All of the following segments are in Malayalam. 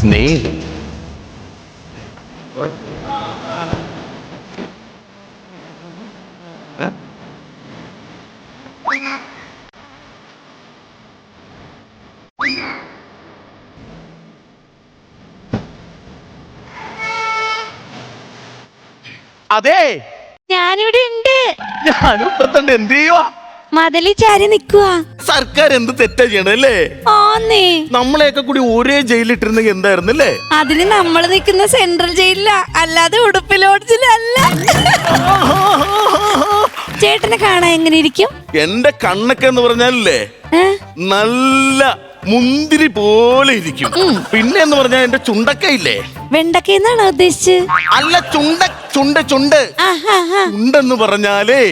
സ്നേഹ്. അതെ. ഞാനിവിടെ ഉണ്ട്. ഞാനും ഇപ്പത്തണ്ട് എന്ത് ചെയ്യുവാ? മതിലി ചാരി നിക്കുവാ. സർക്കാർ എന്ത് തെറ്റാ ചെയ്യണല്ലേ ഓന്നേ ആന്നേ. നമ്മളെയൊക്കെ കൂടി ഒരേ ജയിലിട്ടിരുന്നെങ്കിൽ എന്തായിരുന്നു അല്ലേ അതിന് നമ്മൾ നിൽക്കുന്ന സെൻട്രൽ ജയിലില. അല്ലാതെ ഉടുപ്പ് ലോഡ്ജിലല്ല ചേട്ടനെ കാണാൻ എങ്ങനെ ഇരിക്കും? എന്റെ കണ്ണൊക്കെ എന്ന് പറഞ്ഞാലല്ലേ നല്ല മുന്തിരി പോലെ ഇരിക്കും. പിന്നെ എന്ന് പറഞ്ഞാൽ എന്റെ ചുണ്ടക്കയില്ലേ? വെണ്ടക്കയെന്നാണോ ഉദ്ദേശിച്ചത്? അല്ല ചുണ്ട ചുണ്ട് ചുണ്ട്. ചുണ്ടെന്ന് പറഞ്ഞാലേ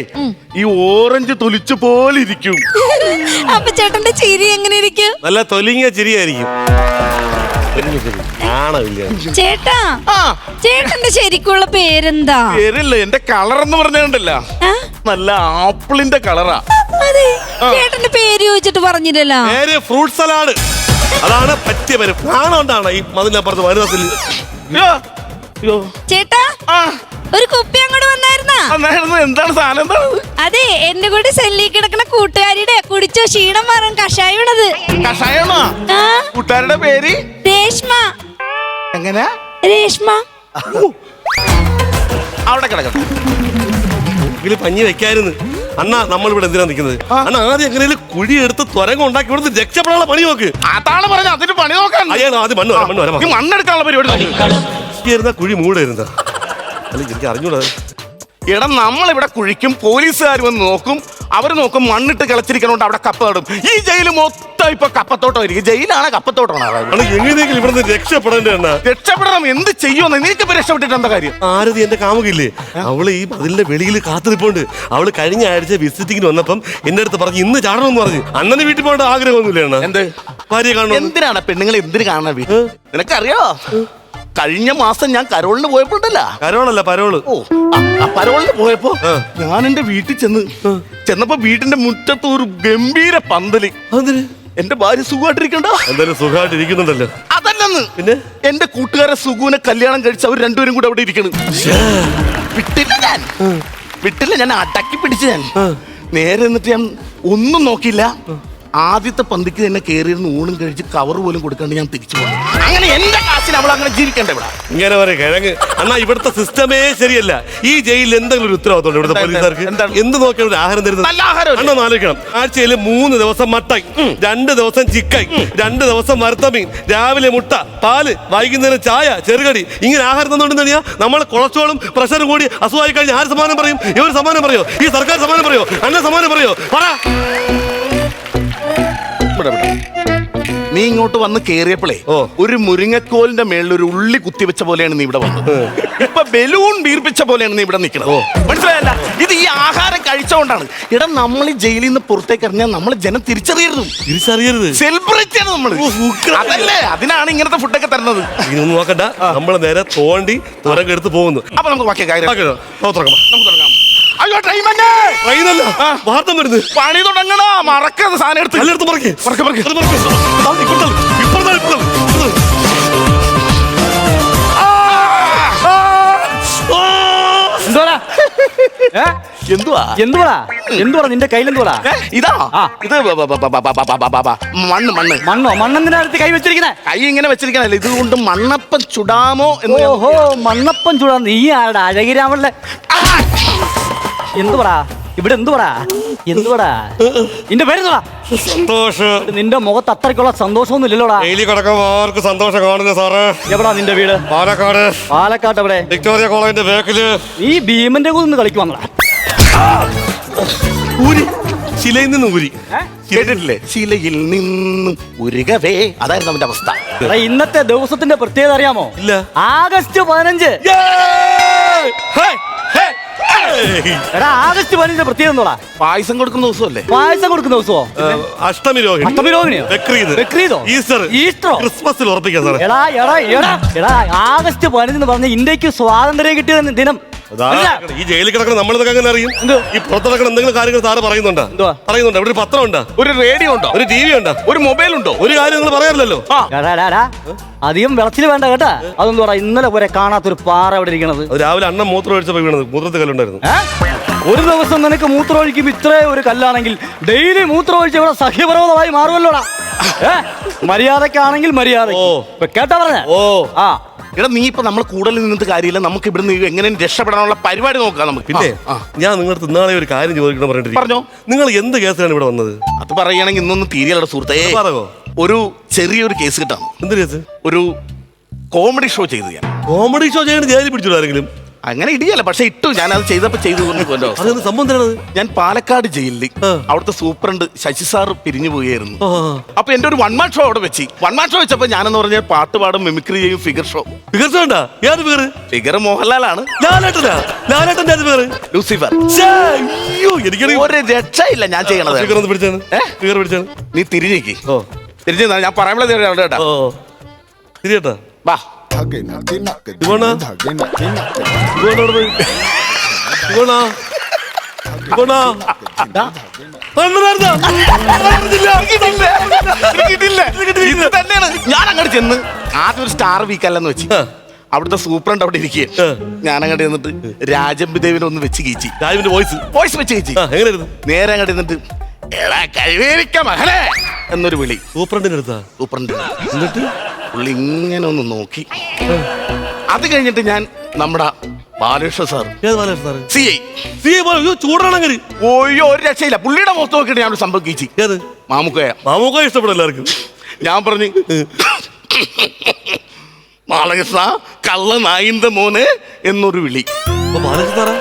ഈ ഓറഞ്ച് തൊലിച്ചു പോലെ ഇരിക്കും. അപ്പൊ ചേട്ടന്റെ ചിരി എങ്ങനെ ഇരിക്കും നല്ല തൊലിങ്ങിയ ചിരിയായിരിക്കും. ചേട്ടാ ആ. ചേട്ടന്റെ ശരിക്കുള്ള പേരെന്താ? പേരില്ല എന്റെ കളർ എന്ന് പറഞ്ഞിട്ടുണ്ടല്ല. നല്ല ആപ്പിളിന്റെ കളറാ. ചേട്ടന്റെ പേര് ചോദിച്ചിട്ട് പറഞ്ഞില്ലല്ലോ. പേര് ഫ്രൂട്ട് സലാഡ്. അതാണ് പറ്റിയ പേര്. നാണമുണ്ടാണ് ഈ മതിലപ്പുറത്ത് അയ്യോ. ചേട്ടാ ആ. ഒരു കുപ്പി അങ്ങോട്ട് വന്നായിരുന്നാ? അന്നായിരുന്നു എന്താണ് സാധനം? എന്താണ് അതെ? എന്റെ കൂടെ സെല്ലി കിടക്കുന്ന കൂട്ടുകാരിയുടെ കുടിച്ചോ ക്ഷീണം മാറും കഷായണത് കഷായമാ? കൂട്ടുകാരുടെ പേര്? രേഷ്മ. എങ്ങനെ? രേഷ്മ. അവിടെ കിടക്കട്ടെ ഇതിൽ പഞ്ഞി വെക്കായിരുന്നു. അണ്ണാ നമ്മൾ ഇവിടെ എന്തിനാ നിൽക്കുന്നത്? അണ്ണാ ആദ്യം എങ്ങനെയും കുഴി എടുത്ത് തുരങ്കം ഉണ്ടാക്കി ഇവിടുന്ന് രക്ഷപ്പെടാനുള്ള പണി നോക്ക്. അതാണ് പറഞ്ഞ അതിന് പണി നോക്കാൻ. അയ്യോ ആദ്യം മണ്ണ് വരാം, മണ്ണ് വരാം ഈ മണ്ണെടുക്കാനുള്ള പരിപാടി നോക്ക്. ഇരുന്ന കുഴി മൂടായിരുന്ന അല്ല എനിക്ക് അറിഞ്ഞൂടാ. എടാ നമ്മളിവിടെ കുഴിക്കും പോലീസുകാർ വന്ന് നോക്കും അവർ നോക്കും മണ്ണിട്ട് കിളച്ചിരിക്കണോണ്ട് അവിടെ കപ്പ നടും. ഈ ജയിൽ മൊത്തം ഇപ്പൊ കപ്പത്തോട്ടം ഇരിക്കും ജയിലാണ് കപ്പത്തോട്ടമാണ്? എങ്ങനെയെങ്കിലും ഇവിടുന്ന് രക്ഷപ്പെടേണ്ട രക്ഷപ്പെടണം. എന്ത് ചെയ്യുമെന്ന് നിനക്കിപ്പോ രക്ഷപ്പെട്ടിട്ട് എന്താ കാര്യം? ആരതി എന്റെ കാമുകില്ലേ അവൾ ഈ അതിന്റെ വെളിയിൽ കാത്തിരിപ്പുണ്ട്. അവൾ കഴിഞ്ഞ ആഴ്ച വിസിറ്റിങ്ങിന് വന്നപ്പം എന്റെ അടുത്ത് പറഞ്ഞു ഇന്ന് ചാടണമെന്ന് പറഞ്ഞു. അണ്ണന് വീട്ടിൽ പോകേണ്ട ആഗ്രഹമൊന്നുമില്ല എന്ത്? ഭാര്യ കാണണം എന്തിനാണ് പെണ്ണുങ്ങൾ എന്തിനു കാണാൻ നിനക്കറിയോ? കഴിഞ്ഞ മാസം ഞാൻ കരോളിന് പോയപ്പോണ്ടല്ല കരോളല്ല പരോൾ. ഓ ആ, ആ പരോളിന് പോയപ്പോ ഞാൻ എന്റെ വീട്ടിൽ ചെന്ന് ചെന്നപ്പോ വീട്ടിന്റെ മുറ്റത്ത് ഒരു ഗംഭീര പന്തൽ. അതിന് എന്റെ ഭാര്യ സുഖമായിട്ടിരിക്കണ്ട. എന്തായാലും സുഖമായിട്ട് ഇരിക്കുന്നുണ്ടല്ലോ അതല്ലെന്ന്. പിന്നെ? എന്റെ കൂട്ടുകാരെ സുഖുവിനെ കല്യാണം കഴിച്ച് അവർ രണ്ടുപേരും കൂടെ അവിടെ ഇരിക്കണ്. വിട്ടില്ല ഞാൻ. വിട്ടില്ല ഞാൻ അടക്കി പിടിച്ച് ഞാൻ. നേരെ എന്നിട്ട് ഞാൻ ഒന്നും നോക്കിയില്ല. ആദ്യത്തെ പന്തിക്ക് തന്നെ കയറിയിരുന്ന് ഊണും കഴിച്ച് കവർ പോലും കൊടുക്കാണ്ട് ഞാൻ തിരിച്ചു പോകും അങ്ങനെ എന്റെ കാശിൽ അവൾ അങ്ങനെ ജീവിക്കണ്ട ഇവിടെ. ഇങ്ങനെ പറയാം കിഴങ്ങ്. എന്നാ ഇവിടുത്തെ സിസ്റ്റമേ ശരിയല്ല. ഈ ജയിലിൽ എന്തെങ്കിലും ഒരു ഉത്തരവാദിത്തം ഇവിടുത്തെ പോലീസുകാർക്ക്? എന്ത് നോക്കിയാണ് ആഹാരം തരുന്നത്? നല്ല ആഹാരം അണ്ണ ആലോചിക്കണം. ആഴ്ചയിൽ മൂന്ന് ദിവസം മട്ടൻ രണ്ട് ദിവസം ചിക്കൻ രണ്ട് ദിവസം വറുത്തമീൻ രാവിലെ മുട്ട പാൽ വൈകുന്നേരം ചായ ചെറുകടി. ഇങ്ങനെ ആഹാരം തന്നുകൊണ്ടെന്ന് നമ്മൾ കൊളസ്ട്രോളും പ്രഷറും കൂടി അസുഖമായി കഴിഞ്ഞാൽ ആര് സമാനം പറയും? ഇവർ സമാനം പറയോ? ഈ സർക്കാർ സമാനം പറയോ? അണ്ണ സമാനം പറയോ? പറ. നീ ഇങ്ങോട്ട് വന്ന് കേറിയപ്പോഴേ ഓ. ഒരു മുരിങ്ങക്കോലിന്റെ മേളിൽ ഒരു ഉള്ളി കുത്തിവെച്ച പോലെയാണ് നീ ഇവിടെ വന്നത്. ഇപ്പൊ ബലൂൺ വീർപ്പിച്ച പോലെയാണ് നീ ഇവിടെ നിൽക്കുന്നത്. മനസ്സിലായല്ല? ഇത് ഈ ആഹാരം കഴിച്ചോണ്ടാണ് ഇട നമ്മൾ ഈ ജയിലിൽ നിന്ന് പുറത്തേക്ക് ഇറങ്ങിയാൽ നമ്മൾ ജനം തിരിച്ചറിയരുത്. തിരിച്ചറിയരുത്. സെലിബ്രേറ്റ് ആണ് നമ്മൾ ഓ, ഉഗ്രം. അതല്ലേ? അതിനാണ് ഇങ്ങനത്തെ ഫുഡൊക്കെ തരുന്നത്. ഇതൊന്നും നോക്കണ്ട. നമ്മൾ നേരെ തോണ്ടി തുറക്കെടുത്ത് പോകുന്നു. അപ്പൊ നമുക്ക് ബാക്കി കാര്യം. നമുക്ക് തുടങ്ങാം. പണി തുടങ്ങണ? മറക്കത് സാധനം എടുത്ത്. എന്തുവാ? എന്തുവാ നിന്റെ കയ്യിൽ എന്തുവാ ഇതാ. ഇത് മണ്ണ് മണ്ണ്. മണ്ണോ? മണ്ണെന്തിനാ കൈ വെച്ചിരിക്കുന്നേ? കൈ ഇങ്ങനെ വെച്ചിരിക്കണല്ലേ? ഇതുകൊണ്ട് മണ്ണപ്പം ചുടാമോ എന്ന് ഓഹോ മണ്ണപ്പം ചുടാ നീ ആരുടെ? അഴകിരാമല്ലേ ആ! എന്തുവാടാ? ഇവിടെ എന്തുവാടാ? എന്തുവാടാ? നിന്റെ പേരെന്തുവാ സന്തോഷം. നിന്റെ മുഖത്ത് അത്രയ്ക്കുള്ള സന്തോഷമൊന്നും ഇല്ലല്ലോടാ ഡെയിലി സന്തോഷം കാണുന്നു സാറേ. എവിടാ നിന്റെ വീട്? പാലക്കാട്. പാലക്കാട് എവിടെ? വിക്ടോറിയ കോളേജിന്റെ ബേക്കിൽ. ഈ ഭീമന്റെ കൂടെ കളിക്ക് വന്നടാ ഊരി. ശിലയിൽ നിന്ന് ഊരി. കേട്ടിട്ടില്ലേ? ശിലയിൽ നിന്നും ഉരുകവേ. അതായിരുന്നു അവന്റെ അവസ്ഥ. എടാ ഇന്നത്തെ ദിവസത്തിന്റെ പ്രത്യേകത അറിയാമോ? ഇല്ല. ആഗസ്റ്റ് പതിനഞ്ച്. എടാ ആഗസ്റ്റ് പതിനഞ്ചിന്റെ പ്രത്യേകത എന്തുവാടാ പായസം കൊടുക്കുന്ന ദിവസമല്ലേ പായസം കൊടുക്കുന്ന ദിവസമോ അഷ്ടമി രോഹിണി അഷ്ടമി രോഹിണിയോ? ബക്രീദ് ബക്രീദോ? ഈസ്റ്റർ ഈസ്റ്ററോ? ക്രിസ്മസിൽ ഉറപ്പിക്കാം സാറേ എടാ എടാ എടാ എടാ ആഗസ്റ്റ് പതിനഞ്ചെന്ന് പറഞ്ഞ ഇന്ത്യയ്ക്ക് സ്വാതന്ത്ര്യം കിട്ടിയ ദിനം. ഈ ജയിലിൽ കിടക്കണം നമ്മളിതൊക്കെ അങ്ങനെ അറിയും? ഈ പുറത്ത് എന്തെങ്കിലും കാര്യങ്ങൾ സാറ് പറയുന്നുണ്ടോ? പറയുന്നുണ്ടോ? ഇവിടെ ഒരു പത്രം ഉണ്ടോ ഒരു റേഡിയോ ഉണ്ടോ? ഒരു ടി വി ഉണ്ടോ? ഒരു മൊബൈൽ ഉണ്ടോ? ഒരു കാര്യം നിങ്ങൾ പറയാറില്ലല്ലോ. അധികം വിളച്ചിൽ വേണ്ട കേട്ടാ. അതൊന്നും പറ ഇന്നലെ പോലെ കാണാത്തൊരു പാറ അവിടെ ഇരിക്കണത്. രാവിലെ അണ്ണൻ മൂത്രം ഒഴിച്ചപ്പോ വീണത് മൂത്രത്തിൽ കല്ലുണ്ടായിരുന്നു. ഒരു ദിവസം നിനക്ക് മൂത്രം ഒഴിക്കും ഇത്രേ ഒരു കല്ലാണെങ്കിൽ ഡെയിലി മൂത്രം ഒഴിച്ച് ഇവിടെ സഹ്യപർവതമായി മാറുമല്ലോടാ? മര്യാദക്കാണെങ്കിൽ മര്യാദ ഓ. കേട്ടാ പറഞ്ഞ? ഓ. ആ. എടാ നീ ഇപ്പൊ നമ്മൾ കൂടുതൽ നിന്നിട്ട് കാര്യമില്ല. നമുക്ക് ഇവിടുന്ന് എങ്ങനെ രക്ഷപ്പെടാനുള്ള പരിപാടി നോക്കാം നമുക്ക്. പിന്നെ ആ, ആ. ഞാൻ നിങ്ങളുടെ നാളെ ഒരു കാര്യം ചോദിക്കണം പറഞ്ഞിട്ട് പറഞ്ഞോ. നിങ്ങൾ എന്ത് കേസിലാണ് ഇവിടെ വന്നത്? അത് പറയുകയാണെങ്കിൽ ഇന്നൊന്നും തീരെയുള്ള സുഹൃത്തേ. പറയോ? ഒരു ചെറിയൊരു കേസ് കിട്ടാം. എന്ത് കേസ്? ഒരു കോമഡി ഷോ ചെയ്തു ഞാൻ. കോമഡി ഷോ ചെയ്യാൻ ജയിലിൽ പിടിച്ചു ആരെങ്കിലും? അങ്ങനെ ഇടിയല്ല പക്ഷെ ഇട്ടു. ഞാൻ അത് ചെയ്തപ്പോ ചെയ്തു സംബന്ധിച്ചത് ഞാൻ പാലക്കാട് ജയിലിൽ. അവിടുത്തെ സൂപ്രണ്ട് ശശി സാർ പിരിഞ്ഞു പോയായിരുന്നു. അപ്പൊ എന്റെ ഒരു വൺ മാൻ ഷോ അവിടെ വെച്ച്. വൺ മാൻ ഷോ വെച്ചപ്പോ ഞാനെന്ന് പറഞ്ഞാൽ പാട്ട് പാടും മിമിക്രി ചെയ്യും ഫിഗർ ഷോ ഫിഗർ ഷോ ഉണ്ടാ? ഏത് ഫിഗർ ഫിഗർ മോഹൻലാലാണ്. ലാലേട്ടന്റെ ലൂസിഫർ. എനിക്കറിയാം ഒരു രക്ഷയില്ല ഞാൻ ചെയ്യണത്. ഫിഗർ പിടിച്ചാണ് ഫിഗർ പിടിച്ചാണ് നീ തിരിഞ്ഞേക്ക്. തിരിഞ്ഞാ ഞാൻ പറയാനുള്ളത് കേട്ടോ. ഓ ശരിയേട്ടാ വാ. ഞാൻ അങ്ങോട്ട് ചെന്ന് ആദ്യം ഒരു സ്റ്റാർ വീക്കല്ലെന്ന് വെച്ച്. അവിടുത്തെ സൂപ്രണ്ട് അവിടെ ഇരിക്കുക. ഞാൻ അങ്ങോട്ട് ചെന്നിട്ട് രാജംബിദേവിനെ ഒന്ന് വെച്ച് കീച്ചി. രാജുവിന്റെ വോയിസ് വോയിസ് വെച്ച് കീച്ചി. എങ്ങനെ എങ്ങനെയായിരുന്നു? നേരെ അങ്ങോട്ട് ചെന്നിട്ട് എടാ കഴിവേരിക്ക മകനെ എന്നൊരു വിളി. സൂപ്രണ്ടിനടുത്താ സൂപ്രണ്ട് എന്നിട്ട്? പുള്ളി ഇങ്ങനെ ഒന്ന് നോക്കി. അത് കഴിഞ്ഞിട്ട് ഞാൻ നമ്മുടെ ബാലകൃഷ്ണ സാർ ഏത് ബാലകൃഷ്ണൻ സാറ്? സി ഐ ചൂടാണെങ്കിൽ ഒരു രക്ഷയില്ല. പുള്ളിയുടെ മുഖത്ത് നോക്കിയിട്ട് ഞാൻ സംഭവം കീച്ചി ഏത്? മാമുക്കയ. മാമൂക്ക ഇഷ്ടപ്പെടും എല്ലാവർക്കും. ഞാൻ പറഞ്ഞു ബാലകൃഷ്ണ കള്ള നായിന്റെ മോനെ എന്നൊരു വിളി. അപ്പൊ സാറാ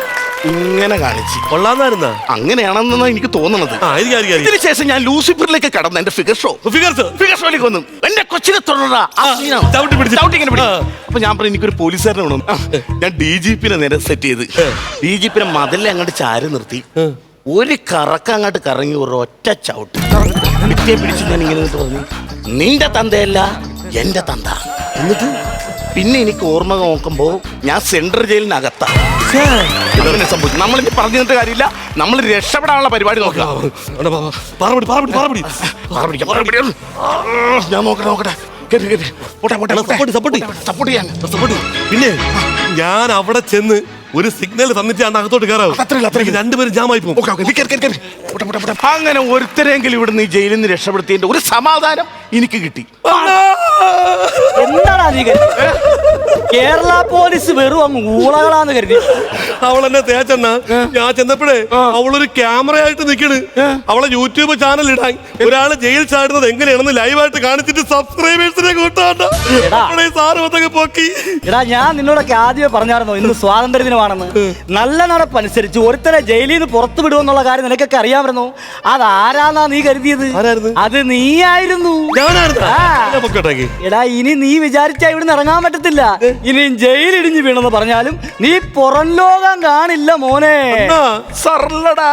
ഇങ്ങനെ കാണിച്ച്. കൊള്ളാന്നായിരുന്ന? അങ്ങനെയാണെന്നാണ് എനിക്ക് തോന്നുന്നത് ആ ആയിരിക്കും ആയിരിക്കും ആയിരിക്കും ശേഷം ഞാൻ ലൂസിഫറിലേക്ക് കടന്നു എന്റെ ഫിഗർ ഷോ ഫിഗർ ഫിഗർ ഷോയിലേക്ക് വന്നു. എന്റെ കൊച്ചിനെ തുടരാ. അപ്പൊ ഞാൻ പറഞ്ഞു എനിക്കൊരു പോലീസുകാരനെ വേണം. ഞാൻ ഡി ജി പിന്നെ നേരെ സെറ്റ് ചെയ്ത്. ഡി ജി പിന്നെ മതിലെ അങ്ങോട്ട് ചാരി നിർത്തി. ഒരു കറക്ക അങ്ങോട്ട് കറങ്ങി ഒരു ഒറ്റ ചവിട്ട്. പിറ്റേ പിടിച്ച് ഞാൻ ഇങ്ങനെ പറഞ്ഞു നിന്റെ തന്തയല്ല എന്റെ തന്ത. എന്നിട്ട് പിന്നെ എനിക്ക് ഓർമ്മ നോക്കുമ്പോ ഞാൻ സെൻട്രൽ ജയിലിനകത്താ. ഇതങ്ങനെ സംഭവിച്ചു. നമ്മൾ ഇനി പറഞ്ഞു തന്നിട്ട് കാര്യമില്ല. നമ്മൾ രക്ഷപ്പെടാനുള്ള പരിപാടി നോക്കുക. പാറപിടി പാറപിടി പാറപിടി. ഞാൻ നോക്കട്ടെ നോക്കട്ടെ. പിന്നെ ഞാൻ അവിടെ ചെന്ന് ഒരു സിഗ്നൽ തന്നിട്ട് ഞാൻ അകത്തോട്ട് കയറാവും രണ്ടുപേരും ജാമായി പോകും. അങ്ങനെ ഒരുത്തരെങ്കിലും ഇവിടുന്ന് ഈ ജയിലിൽ നിന്ന് രക്ഷപ്പെടുത്തിയതിന്റെ ഒരു സമാധാനം എനിക്ക് കിട്ടി. എന്താടാ കേരള പോലീസ് വെറും അങ്ങ് ഊളകളാന്ന് കരുതി. അവൾ എന്നെ തേച്ചെന്ന ഞാൻ ചെന്നപ്പോഴേ അവളൊരു ക്യാമറ ആയിട്ട് നിക്കണ് അവളെ യൂട്യൂബ് ചാനൽ ഇടാൻ. ഒരാൾ ജയിൽ ചാടുന്നത് എങ്ങനെയാണെന്ന് ലൈവായിട്ട് കാണിച്ചിട്ട് സബ്സ്ക്രൈബേഴ്സിനെ കൂട്ടാണ്ട. സാറ് വന്നൊക്കെ പൊക്കി. എടാ ഞാൻ നിന്നോടൊക്കെ ആദ്യമേ പറഞ്ഞായിരുന്നു ഇന്ന് സ്വാതന്ത്ര്യ ദിനമാണെന്ന് നല്ല നടപ്പനുസരിച്ച് ഒരുത്തരെ ജയിലിൽ നിന്ന് പുറത്തു വിടുമെന്നുള്ള കാര്യം നിനക്കൊക്കെ അറിയാമായിരുന്നു. അതാരാന്നാ നീ കരുതിയത്? അത് നീയായിരുന്നു. എടാ ഇനി നീ വിചാരിച്ചാ ഇവിടുന്ന് ഇറങ്ങാൻ പറ്റത്തില്ല. ഇനി ജയിലിടിഞ്ഞു വീണെന്ന് പറഞ്ഞാലും നീ പുറം ലോകം കാണില്ല മോനെ. സർലടാ